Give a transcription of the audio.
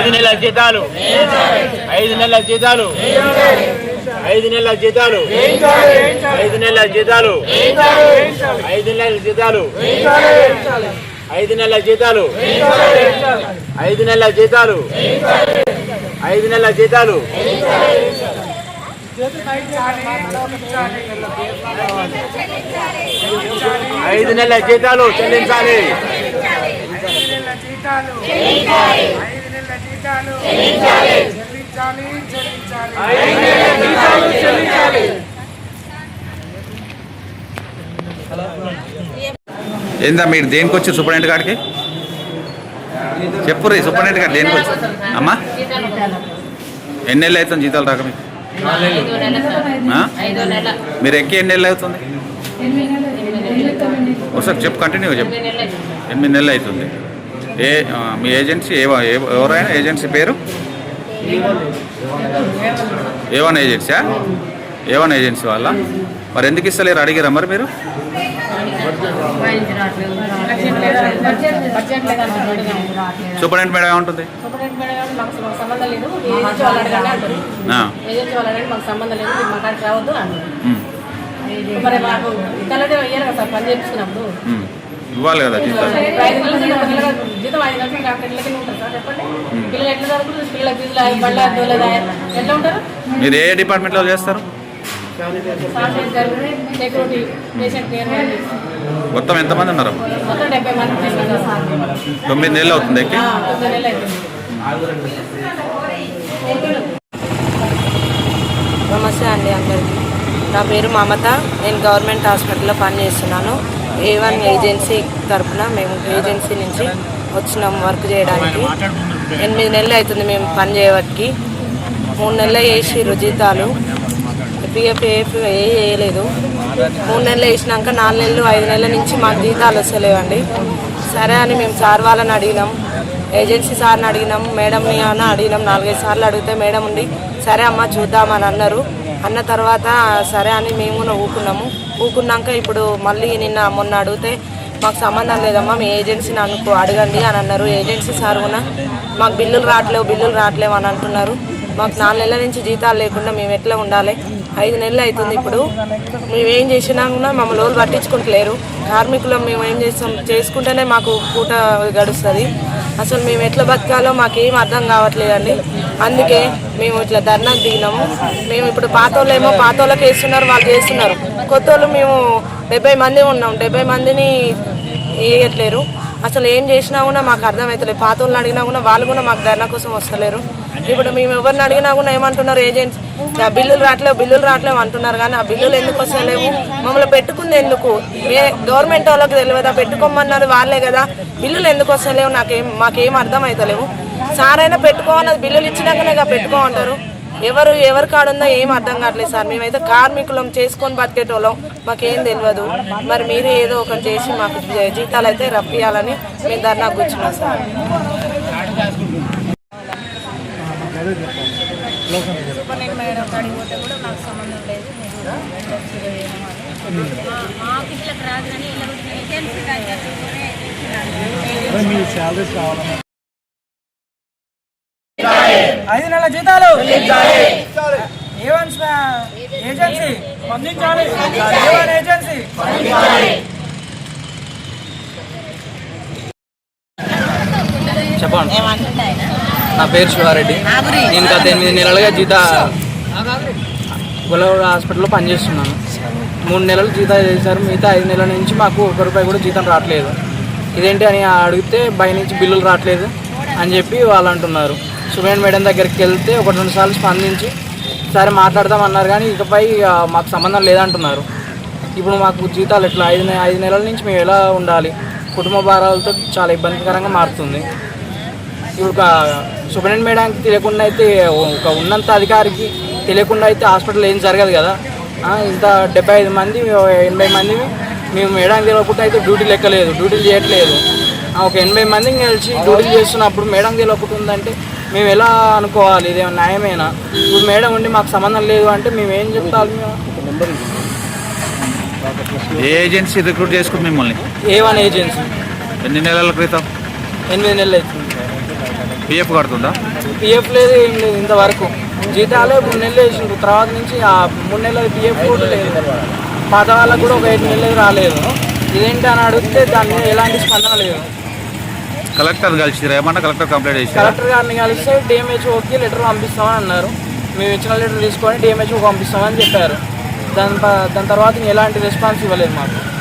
నెలల జీతాలు. ఐదు నెలల జీతాలు. ఐదు నెలల జీతాలు. ఐదు నెలల జీతాలు. ఐదు నెలల జీతాలు. ఐదు నెలల జీతాలు. ఐదు నెలల జీతాలు. ఐదు నెలల జీతాలు. ఐదు నెలల జీతాలు చెల్లించాలి. ఐదు నెలల జీతాలు చెల్లించాలి. చెల్లించాలి చెల్లించాలి ఏందా మీరు దేనికి వచ్చి సూపరింటెండెంట్ గారికి చెప్పు రీ సూపరింటెండెంట్ గారు దేనికి వచ్చి అమ్మా? ఎన్ని నెలలు అవుతుంది జీతాలు రాక మీకు? మీరు ఎక్కి ఎన్ని నెలలు అవుతుంది? ఒకసారి చెప్పు కంటిన్యూ చెప్పు. ఎనిమిది నెలలు అవుతుంది. ఏ మీ ఏజెన్సీ ఏ ఎవరైనా ఏజెన్సీ పేరు? ఏ వన్ ఏజెన్సీయా ఏ వన్ ఏజెన్సీ వాళ్ళ? మరి ఎందుకు ఇస్తలేరు? అడిగిరా మరి మీరు? సూపరింటెండెంట్ మేడం ఏముంటుంది? మరి ఇవ్వాలి కదా జీతాలు మీరు ఏ డిపార్ట్మెంట్లో చేస్తారు? మొత్తం ఎంతమంది ఉన్నారు తొమ్మిది నెలలు అవుతుంది ఎక్కి? నమస్తే అండి అందరికీ. నా పేరు మమత. నేను గవర్నమెంట్ హాస్పిటల్లో పనిచేస్తున్నాను. ఏ వన్ ఏజెన్సీ తరఫున మేము ఏజెన్సీ నుంచి వచ్చినాం వర్క్ చేయడానికి. ఎనిమిది నెలలు అవుతుంది మేము పని చేయబట్టి మూడు నెలలు వేసిర్రు జీతాలు. పిఎఫ్ ఏఎఫ్ ఏ వేయలేదు మూడు నెలలు వేసినాక నాలుగు నెలలు ఐదు నెలల నుంచి మాకు జీతాలు వస్తలేవండి. సరే అని మేము సార్ వాళ్ళని అడిగినాం. ఏజెన్సీ సార్ని అడిగినాం. మేడంని అని అడిగినాం. నాలుగైదు సార్లు అడిగితే మేడం ఉండి సరే అమ్మ చూద్దామని అన్నారు. అన్న తర్వాత సరే అని మేము కూడా ఊకున్నాము. ఊకున్నాక ఇప్పుడు మళ్ళీ నిన్న మొన్న అడిగితే మాకు సంబంధం లేదమ్మా మీ ఏజెన్సీని అనుకో అడగండి అని అన్నారు. ఏజెన్సీ సార్ కూడా మాకు బిల్లులు రావట్లేవు బిల్లులు రావట్లేవు అని అంటున్నారు. మాకు నాలుగు నెలల నుంచి జీతాలు లేకుండా మేము ఎట్లా ఉండాలి? ఐదు నెలలు అవుతుంది ఇప్పుడు. మేమేం చేసినా కూడా మమ్మల్ని రోజులు పట్టించుకుంటలేరు. కార్మికులు మేము ఏం చేస్తాం? చేసుకుంటేనే మాకు పూట గడుస్తుంది. అసలు మేము ఎట్లా బతకాలో మాకేం అర్థం కావట్లేదండి. అందుకే మేము ఇట్లా ధర్నాకు దిగినాము. మేము ఇప్పుడు పాత వాళ్ళు ఏమో పాత వాళ్ళకి వేస్తున్నారు వాళ్ళు చేస్తున్నారు. కొత్త వాళ్ళు మేము డెబ్బై మంది ఉన్నాం. డెబ్బై మందిని వేయట్లేరు అసలు ఏం చేసినా కూడా మాకు అర్థమవుతలేదు పాత వాళ్ళని అడిగినా కూడా వాళ్ళు కూడా మాకు ధర్నా కోసం వస్తలేరు. ఇప్పుడు మేము ఎవరిని అడిగినా కూడా ఏమంటున్నారు ఏజెంట్స్? "ఆ బిల్లులు రావట్లేవు బిల్లులు రావట్లేవు అంటున్నారు. కానీ ఆ బిల్లులు ఎందుకు వస్తలేవు? మమ్మల్ని పెట్టుకుంది ఎందుకు? మే గవర్నమెంట్ వాళ్ళకి తెలియదా? పెట్టుకోమన్నది వాళ్ళే కదా. బిల్లులు ఎందుకు వస్తలేవు? నాకేం మాకేం అర్థం అవుతలేవు సారైనా పెట్టుకోవాలి బిల్లులు ఇచ్చినాకనే ఇక పెట్టుకోమంటారు. ఎవరు ఎవరి కాడుందో ఏం అర్థం కావట్లేదు సార్. మేమైతే కార్మికులం చేసుకొని బతికేటోళ్ళం. మాకేం తెలియదు మరి మీరు ఏదో ఒకటి చేసి మాకు జీ- జీతాలు అయితే రప్పియాలని మేము ధర్నా కూర్చున్నాం సార్. సూపరింటెండెంట్ మేడం కాడికి పోతే కూడా నాకు సంబంధం లేదు. రాదు కానీ ఏజెన్సీ దగ్గరనే ఐదు నెలల జీతాలు. ఏవన్ ఏజెన్సీ స్పందించాలి. A one agency? చెప్పండి. నా పేరు శివారెడ్డి. నేను గత ఎనిమిది నెలలుగా జీత గొల్లగూడ హాస్పిటల్లో పనిచేస్తున్నాను. మూడు నెలలు జీతం చేశారు. మిగతా ఐదు నెలల నుంచి మాకు ఒక రూపాయి కూడా జీతం రావట్లేదు. ఇదేంటి అని అడిగితే బయ నుంచి బిల్లులు రావట్లేదు అని చెప్పి వాళ్ళు అంటున్నారు. సుమేన్ మేడం దగ్గరికి వెళ్తే ఒక రెండు సార్లు స్పందించి సరే మాట్లాడదాం అన్నారు. కానీ ఇకపై మాకు సంబంధం లేదంటున్నారు. ఇప్పుడు మాకు జీతాలు ఎట్లా? ఐదు ఐదు నెలల నుంచి మేము ఎలా ఉండాలి? కుటుంబ భారాలతో చాలా ఇబ్బందికరంగా మారుతుంది. ఇప్పుడు ఒక మేడానికి తెలియకుండా అయితే ఒక ఉన్నంత అధికారికి తెలియకుండా అయితే హాస్పిటల్ ఏం జరగదు కదా? ఇంత డెబ్బై ఐదు మంది ఎనభై మంది మేము మేడానికి తెలియకుండా అయితే డ్యూటీ లెక్కలేదు డ్యూటీలు చేయట్లేదు. ఒక ఎనభై మందిని కలిసి డ్యూటీలు చేస్తున్నప్పుడు మేడం తెలియకుండా ఉందంటే మేము ఎలా అనుకోవాలి? ఇదేమో న్యాయమేనా? ఇప్పుడు మేడం ఉండి మాకు సంబంధం లేదు అంటే మేము ఏం చెప్తాము మేము? ఏ ఏజెన్సీ రిక్రూట్ చేసుకుంది మిమ్మల్ని? A one agency. ఎన్ని నెలల క్రితం? ఎనిమిది నెలలు అవుతుంది. పిఎఫ్ కడుతుందా? పిఎఫ్ లేదు ఏం లేదు ఇంతవరకు. జీతాలే మూడు నెలలు వేసిండ్రు. తర్వాత నుంచి ఆ మూడు నెలల పిఎఫ్ కూడా లేదు. పాత వాళ్ళకు కూడా ఒక ఐదు నెలలు రాలేదు. ఇదేంటి అని అడిగితే దాని మీద ఎలాంటి స్పందన లేదు. కలెక్టర్ కలిసి ఏమన్నా కలెక్టర్ కంప్లైంట్ చేసి కలెక్టర్ గారిని కలిస్తే డిఎంహెచ్ఓకి లెటర్ పంపిస్తామని అన్నారు. మేము ఇచ్చిన లెటర్ తీసుకొని డిఎంహెచ్ఓ పంపిస్తామని చెప్పారు. దాని ప- దాని తర్వాత ఎలాంటి రెస్పాన్స్ ఇవ్వలేదు మాకు.